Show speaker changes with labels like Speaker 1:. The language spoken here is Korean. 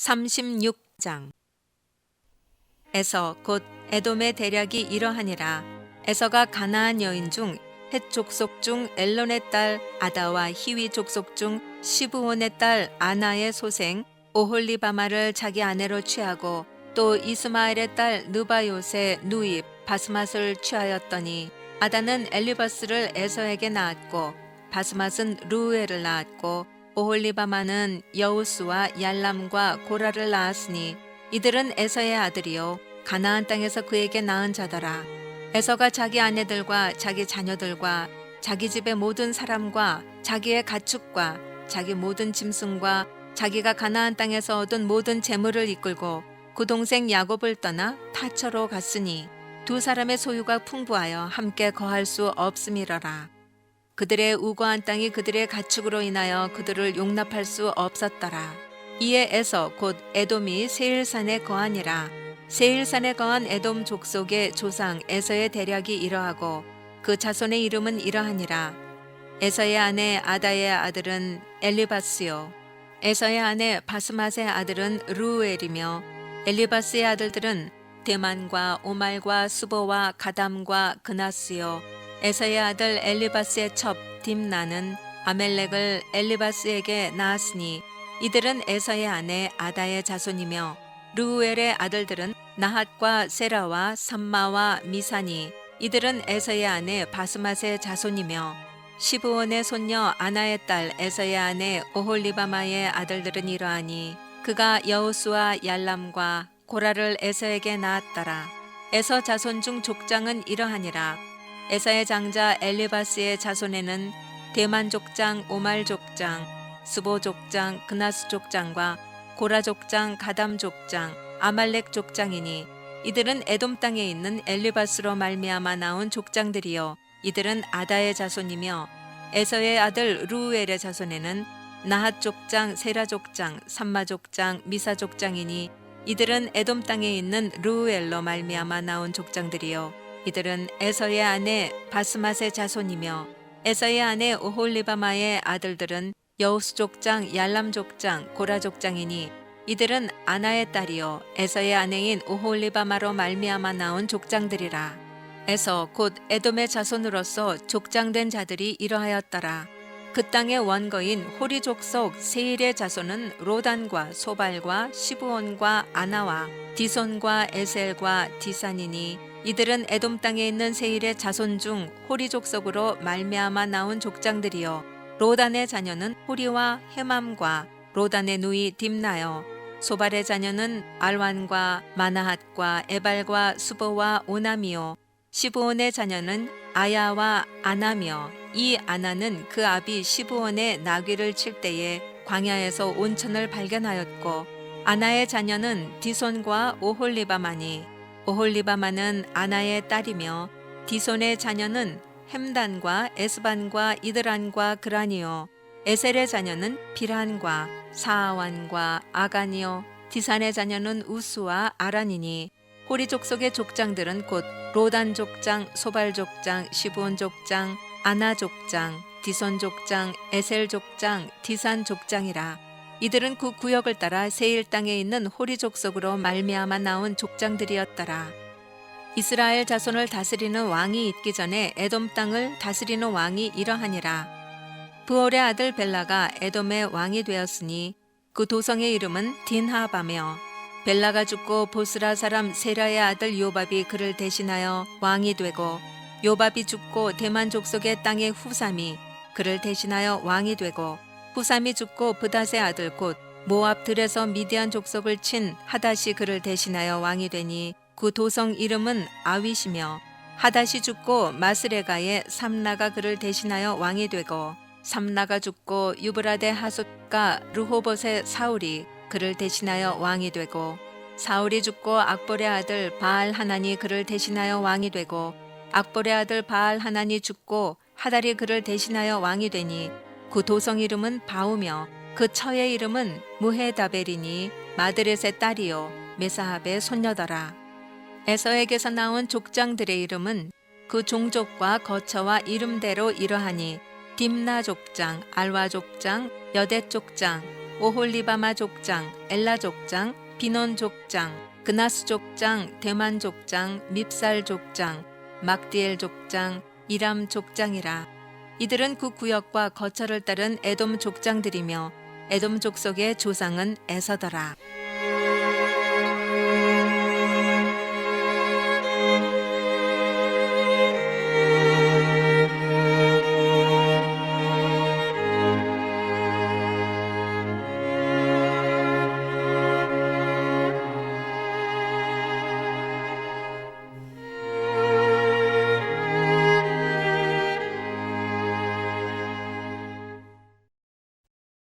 Speaker 1: 36장. 에서 곧 에돔의 대략이 이러하니라. 에서가 가나안 여인 중 헷 족속 중 엘론의 딸 아다와 히위 족속 중 시브온의 딸 아나의 소생 오홀리바마를 자기 아내로 취하고 또 이스마엘의 딸 느바요세 누입 바스맛을 취하였더니 아다는 엘리바스를 에서에게 낳았고 바스맛은 루엘을 낳았고 오홀리바마는 여우스와 얄람과 고라를 낳았으니 이들은 에서의 아들이요 가나안 땅에서 그에게 낳은 자더라 에서가 자기 아내들과 자기 자녀들과 자기 집의 모든 사람과 자기의 가축과 자기 모든 짐승과 자기가 가나안 땅에서 얻은 모든 재물을 이끌고 그 동생 야곱을 떠나 타처로 갔으니 두 사람의 소유가 풍부하여 함께 거할 수 없음이러라. 그들의 우거한 땅이 그들의 가축으로 인하여 그들을 용납할 수 없었더라. 이에 에서 곧 에돔이 세일산에 거하니라. 세일산에 거한 에돔 족속의 조상 에서의 대략이 이러하고 그 자손의 이름은 이러하니라. 에서의 아내 아다의 아들은 엘리바스요. 에서의 아내 바스맛의 아들은 루엘이며 엘리바스의 아들들은 대만과 오말과 수보와 가담과 그나스요. 에서의 아들 엘리바스의 첩 딥나는 아멜렉을 엘리바스에게 낳았으니 이들은 에서의 아내 아다의 자손이며 루엘의 아들들은 나핫과 세라와 삼마와 미사니 이들은 에서의 아내 바스맛의 자손이며 시브온의 손녀 아나의 딸 에서의 아내 오홀리바마의 아들들은 이러하니 그가 여우수와 얄람과 고라를 에서에게 낳았더라. 에서 자손 중 족장은 이러하니라. 에서의 장자 엘리바스의 자손에는 대만 족장, 오말 족장, 수보 족장, 그나스 족장과 고라 족장, 가담 족장, 아말렉 족장이니 이들은 에돔 땅에 있는 엘리바스로 말미암아 나온 족장들이요. 이들은 아다의 자손이며 에서의 아들 루엘의 자손에는 나핫 족장, 세라 족장, 삼마 족장, 미사 족장이니 이들은 에돔 땅에 있는 루엘로 말미암아 나온 족장들이요 이들은 에서의 아내 바스맛의 자손이며 에서의 아내 오홀리바마의 아들들은 여우스 족장, 얄람 족장, 고라 족장이니 이들은 아나의 딸이요 에서의 아내인 오홀리바마로 말미암아 나온 족장들이라. 에서 곧 에돔의 자손으로서 족장된 자들이 이러하였더라. 그 땅의 원거인 호리 족 속 세일의 자손은 로단과 소발과 시브온과 아나와 디손과 에셀과 디산이니 이들은 에돔 땅에 있는 세일의 자손 중 호리 족속으로 말미암아 나온 족장들이요. 로단의 자녀는 호리와 헤맘과 로단의 누이 딥나요. 소발의 자녀는 알완과 마나핫과 에발과 수보와 오나미요. 시브온의 자녀는 아야와 아나며 이 아나는 그 아비 시브온의 나귀를 칠 때에 광야에서 온천을 발견하였고 아나의 자녀는 디손과 오홀리바마니 오홀리바마는 아나의 딸이며 디손의 자녀는 햄단과 에스반과 이드란과 그라니요 에셀의 자녀는 비란과 사아완과 아가니요 디산의 자녀는 우스와 아란이니 호리 족속의 족장들은 곧 로단 족장, 소발 족장, 시브온 족장, 아나 족장, 디손 족장, 에셀 족장, 디산 족장이라. 이들은 그 구역을 따라 세일 땅에 있는 호리 족속으로 말미암아 나온 족장들이었더라. 이스라엘 자손을 다스리는 왕이 있기 전에 에돔 땅을 다스리는 왕이 이러하니라. 부올의 아들 벨라가 에돔의 왕이 되었으니 그 도성의 이름은 딘하바며 벨라가 죽고 보스라 사람 세라의 아들 요밥이 그를 대신하여 왕이 되고 요밥이 죽고 대만 족속의 땅의 후삼이 그를 대신하여 왕이 되고 후삼이 죽고 브닷의 아들 곧 모압 들에서 미디안 족속을 친 하닷이 그를 대신하여 왕이 되니 그 도성 이름은 아윗이며 하닷이 죽고 마스레가의 삼라가 그를 대신하여 왕이 되고 삼라가 죽고 유브라데 하숫과 르호봇의 사울이 그를 대신하여 왕이 되고 사울이 죽고 악볼의 아들 바알 하나니 그를 대신하여 왕이 되고 악볼의 아들 바알 하나니 죽고 하달이 그를 대신하여 왕이 되니 그 도성 이름은 바우며 그 처의 이름은 무헤다벨이니 마드렛의 딸이요 메사합의 손녀더라 에서에게서 나온 족장들의 이름은 그 종족과 거처와 이름대로 이러하니 딥나 족장, 알와 족장, 여대 족장, 오홀리바마 족장, 엘라 족장, 비논 족장, 그나스 족장, 대만 족장, 밉살 족장, 막디엘 족장, 이람 족장이라. 이들은 그 구역과 거처를 따른 에돔 족장들이며 에돔 족속의 조상은 에서더라.